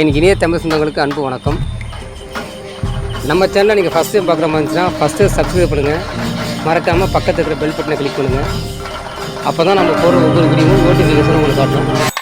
என் இணைய தமிழ் சொந்தங்களுக்கு அன்பு வணக்கம். நம்ம சேனலை நீங்கள் ஃபஸ்ட் டைம் பார்க்குற மாதிரி இருந்துச்சுன்னா ஃபஸ்ட்டு சப்ஸ்கிரைப் பண்ணுங்கள் மறக்காமல் பக்கத்தில் இருக்கிற பெல் பட்டனை கிளிக் பண்ணுங்கள் அப்போ தான் நம்ம போடுற ஒவ்வொரு வீடியோவும் நோட்டிஃபிகேஷன் உங்களுக்கு காட்டும்.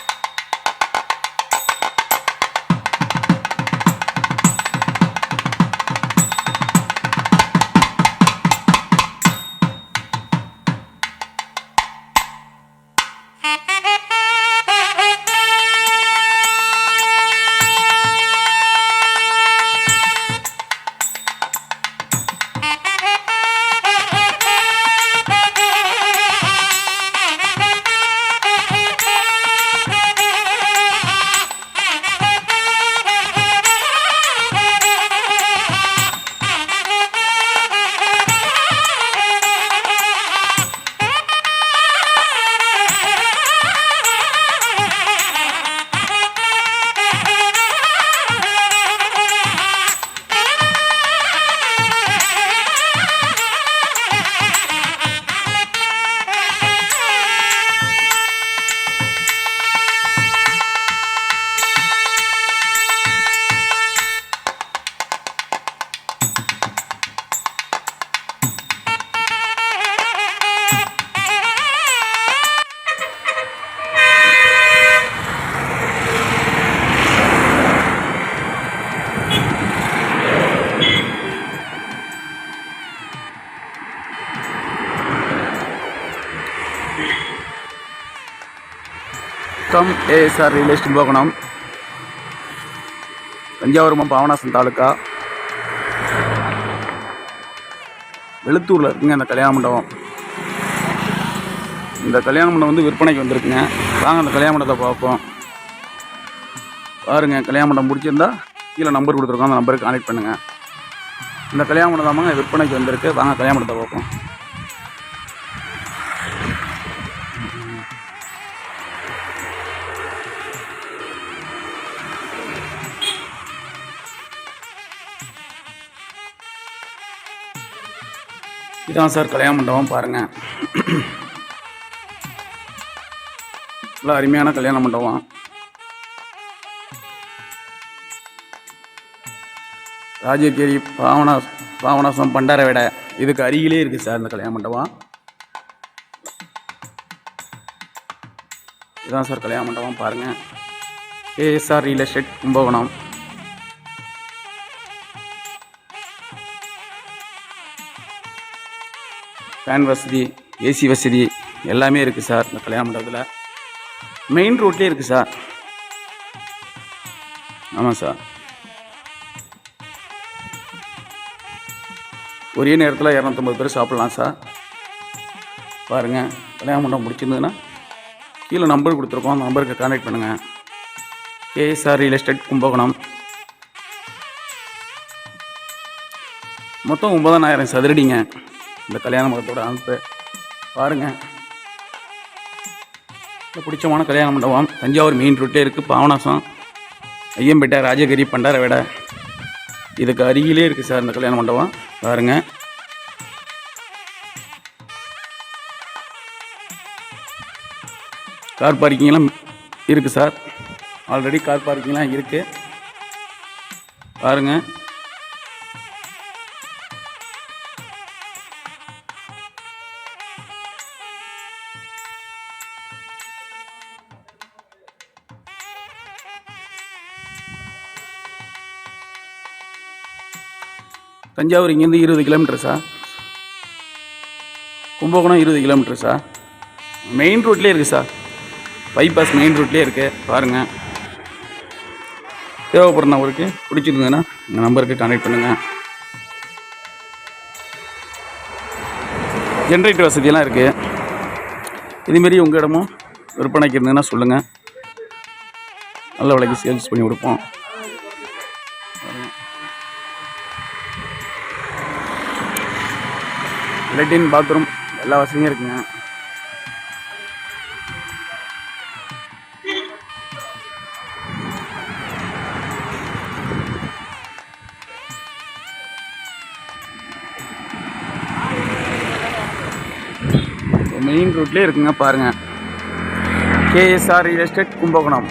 வணக்கம். ASR real estate Kumbakonam Thanjavur Papanasam taluka வெளுத்தூரில் இருக்குங்க இந்த கல்யாண மண்டபம். இந்த கல்யாண மண்டபம் வந்து விற்பனைக்கு வந்திருக்குங்க. வாங்க அந்த கல்யாண மண்டபத்தை பார்ப்போம். பாருங்க கல்யாண மண்டபம் பிடிச்சிருந்தா கீழே நம்பர் கொடுத்துருக்கோம். அந்த நம்பருக்கு கான்டெக்ட் பண்ணுங்கள் இந்த கல்யாண மண்டபமாங்க விற்பனைக்கு வந்திருக்கு. வாங்க கல்யாண மண்டபத்தை பார்ப்போம். இதான் சார் கல்யாண மண்டபம் பாருங்கள் நல்லா அருமையான கல்யாண மண்டபம். ராஜகேரி பாவனா பாவனாசம் பண்டார விட. இதுக்கு அருகிலே இருக்குது சார் இந்த கல்யாண மண்டபம். இதான் சார் கல்யாண மண்டபம் பாருங்கள் ASR real estate Kumbakonam. Fan வசதி ஏசி வசதி எல்லாமே இருக்குது சார் இந்த கல்யாண மண்டபத்தில். மெயின் ரோட்லேயே இருக்குது சார் ஆமாம் சார் ஒரே நேரத்தில் இரநூத்தம்பது பேர் சாப்பிட்லாம் சார் பாருங்கள் கல்யாண மண்டபம் முடிச்சிருந்ததுன்னா கீழே நம்பர் கொடுத்துருக்கோம் அந்த நம்பருக்கு கான்டாக்ட் பண்ணுங்கள் கேஎஸ்ஆர் ரியல் எஸ்டேட் கும்பகோணம். மொத்தம் ஒன்பதனாயிரம் சதுரடிங்க இந்த கல்யாண மண்டபத்தோட அமைப்பு. பாருங்கள் பிடிச்சமான கல்யாண மண்டபம். தஞ்சாவூர் மெயின் ரோட்டே இருக்குது பாவனாசம். ஐயம்பேட்டை ராஜகிரி பண்டார வேடை இதுக்கு அருகிலே இருக்குது சார் இந்த கல்யாண மண்டபம். பாருங்க. கார் பார்க்கிங்லாம் இருக்குது சார். ஆல்ரெடி கார் பார்க்கிங்லாம் இருக்குது பாருங்கள் தஞ்சாவூர் இங்கேருந்து இருபது கிலோமீட்டர் சார் கும்பகோணம் இருபது கிலோமீட்டர் சார் மெயின் ரோட்லேயே இருக்குது சார் பைபாஸ் மெயின் ரோட்லேயே இருக்குது பாருங்கள் தேவைப்படுற நபருக்கு பிடிச்சிருந்ததுன்னா இந்த நம்பருக்கு கான்டாக்ட் பண்ணுங்கள் ஜென்ரேட்டர் வசதியெல்லாம் இருக்குது இதுமாரி உங்கள் இடமும் விற்பனைக்கு இருந்ததுன்னா சொல்லுங்கள் நல்ல விலைக்கு சேல்ஸ் பண்ணி கொடுப்போம். லெட்டின் பாத்ரூம் எல்லா வசதியும் இருக்குங்க. மெயின் ரோட்லேயே இருக்குங்க பாருங்கள் கேஎஸ்ஆர் ரியல் எஸ்டேட் கும்பகோணம்.